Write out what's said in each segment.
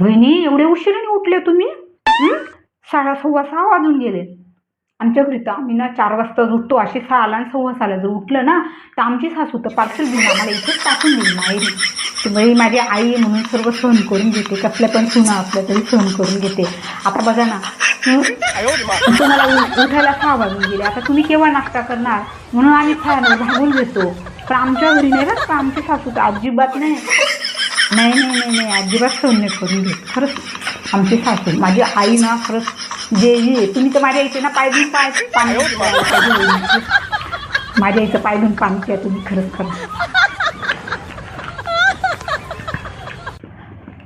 वहिनी एवढे उशिराने उठले तुम्ही? साडा सव्वा सहा वाजून गेले. आमच्या घरी तर आम्ही ना चार वाजता उठतो. अशी सहाला आणि सव्वा सहाला जर उठलं ना तर आमची सासू तर पार्सल घेऊन आम्हाला इथेच टाकून देईल माहेरी. की बाई माझी आई आहे म्हणून सर्व सहन करून घेते. कसल्या पण सुना असल्या तरी सहन करून घेते. आता बघा ना तुम्हाला उठायला सहा वाजून गेले. आता तुम्ही केव्हा नाश्ता करणार? म्हणून आम्ही सहा भागून घेतो. पण आमच्या घरी नाही ना का. आमची सासू तर अजिबात नाही. नाही नाही नाही नाही अजिबात सहन नाही करून घेत. खरंच आमची सासू माझी आई ना खरंच जे आहे तुम्ही तर माझ्या आईचे ना पाय धुवून पाय पाणी माझ्या आईचं पाय धुवून पाणी प्या तुम्ही खरंच खरंच.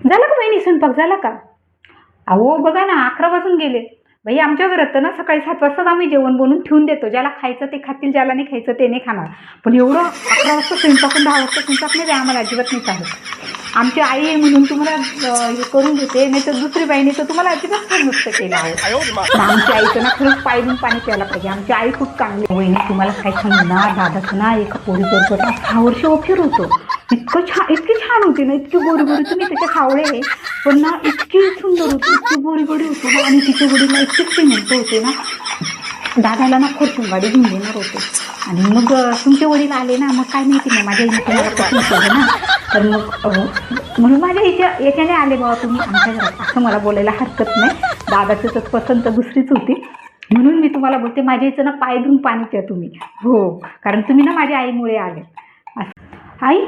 झालं का बहिणी स्वयंपाक? झाला का? अहो बघा ना अकरा वाजून गेले. बाई आमच्या घरात तर ना सकाळी सात वाजताच आम्ही जेवण बनवून ठेवून देतो. ज्याला खायचं ते खातील ज्याला नाही खायचं ते नाही खाणार. पण एवढं अकरा वाजता स्वयंपाक दहा वाजता स्वयंपाक नाही आम्हाला अजिबात नाही चालत. आमची आई आहे म्हणून तुम्हाला हे करून देते नाही तर दुसरी बाईने तर तुम्हाला अजिबात फार नसतं केलं आहे. आमच्या आईचं ना खरंच पायदून पाणी प्यायला पाहिजे. आमची आई खूप चांगली. वहिनी तुम्हाला काय सांगू? ना दादाचं ना एका पोरी बरोबर वर्ष ऑफिर होतो. इतकं छान इतकी छान होती ना इतकी गोरी गोरी तुम्ही त्याचे खावळे आहे. पण ना इतकी सुंदर होती इतकी गोरी गोरी होती. ना आणि तिचे वडील ना इतके श्रीमंत होते ना. दादाला ना फॉर्च्यून गाडी घेऊन देणार होते. आणि मग तुमचे वडील आले ना मग काय माहिती नाही माझ्या आईने तुम्हाला पसंत केलं ना. तर मग म्हणून माझ्या याच्या याच्याने आले बाबा तुम्ही आमच्या घरात. असं मला बोलायला हरकत नाही. दादाचं तर पसंत दुसरीच होती. म्हणून मी तुम्हाला बोलते माझ्या इथं ना पाय धुवून पाणी प्या तुम्ही. हो कारण तुम्ही ना माझ्या आईमुळे आले. असं. आई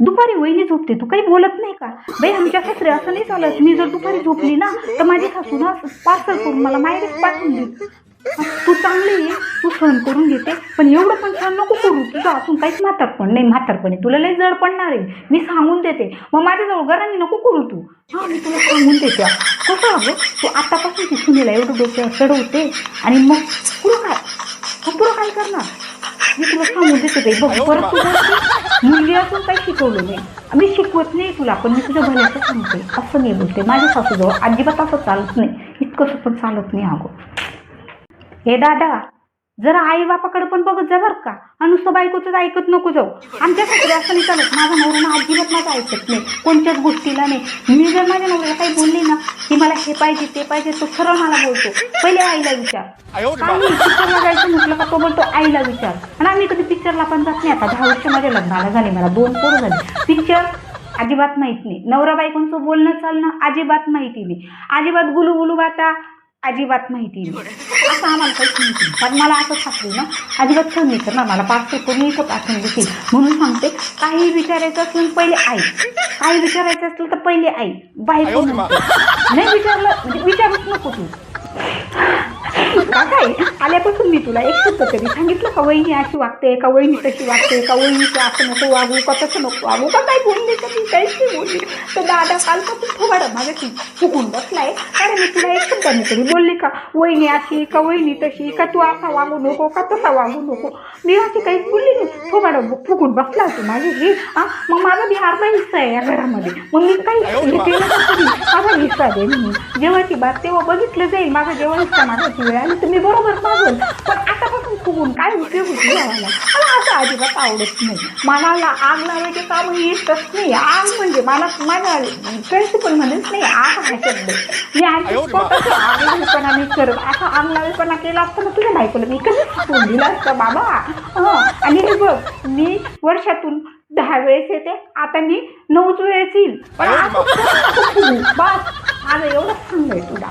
दुपारी वहिनी झोपते तू काही बोलत नाही का? बाई आमच्या सासरे असं नाही चालत. मी जर दुपारी झोपली ना तर माझी सासू ना पार्सल करून मला माहेरीच पाठवून देईल. तू चांगली आहे. सहन करून घेते. पण एवढं पण सहन नको करू. तुझं असून काहीच म्हातारपण नाही. म्हातारपणी तुला लई जड पडणार आहे. मी सांगून देते. मग माझ्याजवळ घराने नको करू तू. हां मी तुला सांगून देते. कसं अगं तू आतापासून ती सुनेला एवढं डोक्यावर चढवते आणि मग पुढं काय? मग पुढं काय करणार? मी तुला सांगून देते बाई. बघ परत तू मुलगी असून काही शिकवलं नाही. मी शिकवत नाही तुला पण मी तुझ्या भल्याचं सांगते. असं नाही बोलते. माझ्या सासूजवळ अजिबात असं चालत नाही. इतकंसं पण चालत नाही अगं. हे दादा. जरा आई बापाकडे पण बघत जा बरं का. आणि नुसतं बायकोचंच ऐकत नको जाऊ. आमच्या सासरे असं नाही चालत. माझा नवरा ना अजिबात माझं ऐकत नाही? कोणत्याच गोष्टीला नाही. मी जर माझ्या नवऱ्याला काही बोलली ना की मला हे पाहिजे ते पाहिजे तो सरळ मला बोलतो. पहिले आईला विचार. पिक्चरला जायचं म्हटलं का तो बोलतो आईला विचार. आणि आम्ही कधी पिक्चरला पण जात नाही. आता दहा वर्ष माझ्या लग्नाला झाले मला दोन पोरं झाले. पिक्चर अजिबात माहीत नाही. नवरा बायकोंचं बोलणं चालणं अजिबात माहिती नाही. अजिबात गुलू गुलू बाता अजिबात माहिती नाही. असं आम्हाला माहिती नाही. पण मला असं सापडली ना. अजिबात सहन नाही करणार. मला पाच कोणी इथं पाठवून देतील. म्हणून सांगते काही विचारायचं असेल पहिले आई. काही विचारायचं असेल तर पहिले आई. नंतर. नाही विचारलं म्हणजे विचारूच नको तू. काय आल्यापासून मी तुला एक शब्द तरी सांगितलं? का वहिनी अशी वागते का वहिनी तशी वागते का वहिनीचं असं नको वागू का तसं नको वागू? का काय बोलली का ती काहीच नाही बोलली? तर दादा कालपासून थोबाडा माझ्याशी फुकून बसलाय. कारण मी तुला एक शब्दाने तरी बोलली का? वहिनी अशी का वहिनी तशी का तू असा वागू नको का तसा वागू नको? मी अशी काहीच बोलली नाही. थोबाडा फुकून बसला तू माझी हे हा? मग माझा बी अर्धा हिस्सा आहे या घरामध्ये. मग मी काही तर तरी माझा हिस्सा दे मी जेव्हाची बात तेव्हा बघितलं जाईल. माझा जेव्हा हिस्सा मागायची वेळ आली तर मी बरोबर मागल पण आतापासून फुगून काय उपयोग होती मला? मला असं अजिबात आवडत नाही. मला ला- आग लावायचे काम येतच नाही. आग म्हणजे मला माझ्या प्रिन्सिपल म्हणेच नाही आग हा शब्द मी आधी स्वतःच मी करत असा आग लावेपणा केला असता ना तुझ्या बायकोला मी कधीच सोडून दिला असतं बाबा? हं. आणि हे बघ मी वर्षातून दहा वेळेस येते. आता मी नऊच वेळेस येईल. पण. बस. माझं एवढंच सांगाय तुला.